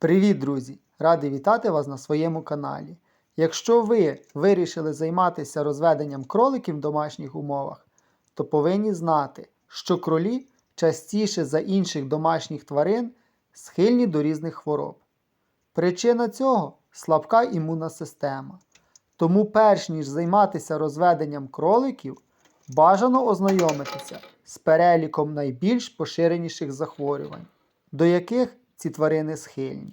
Привіт, друзі! Радий вітати вас на своєму каналі. Якщо ви вирішили займатися розведенням кроликів в домашніх умовах, то повинні знати, що кролі частіше за інших домашніх тварин схильні до різних хвороб. Причина цього слабка імунна система. Тому, перш ніж займатися розведенням кроликів, бажано ознайомитися з переліком найбільш поширеніших захворювань, до яких ці тварини схильні.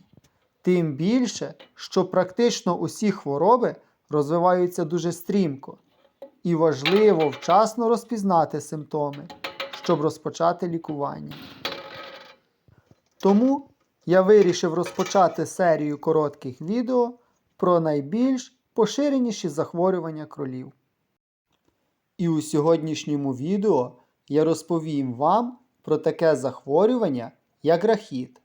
Тим більше, що практично усі хвороби розвиваються дуже стрімко, і важливо вчасно розпізнати симптоми, щоб розпочати лікування. Тому я вирішив розпочати серію коротких відео про найбільш поширеніші захворювання кролів. І у сьогоднішньому відео я розповім вам про таке захворювання, як рахіт.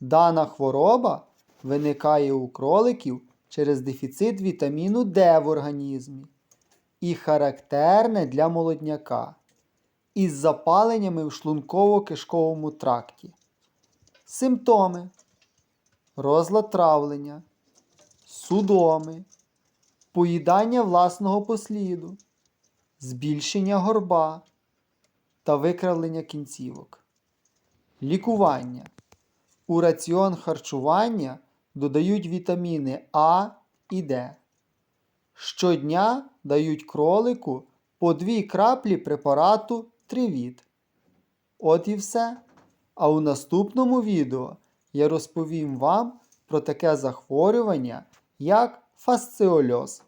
Дана хвороба виникає у кроликів через дефіцит вітаміну Д в організмі і характерне для молодняка із запаленнями в шлунково-кишковому тракті. Симптоми розлад травлення, судоми, поїдання власного посліду, збільшення горба та викривлення кінцівок. Лікування. У раціон харчування додають вітаміни А і Д. Щодня дають кролику по 2 краплі препарату Тривіт. От і все. А у наступному відео я розповім вам про таке захворювання, як фасціольоз.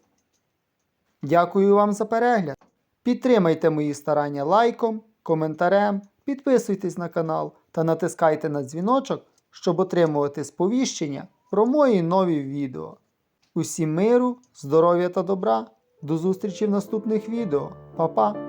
Дякую вам за перегляд. Підтримайте мої старання лайком, коментарем, підписуйтесь на канал та натискайте на дзвіночок, щоб отримувати сповіщення про мої нові відео. Усім миру, здоров'я та добра. До зустрічі в наступних відео. Па-па!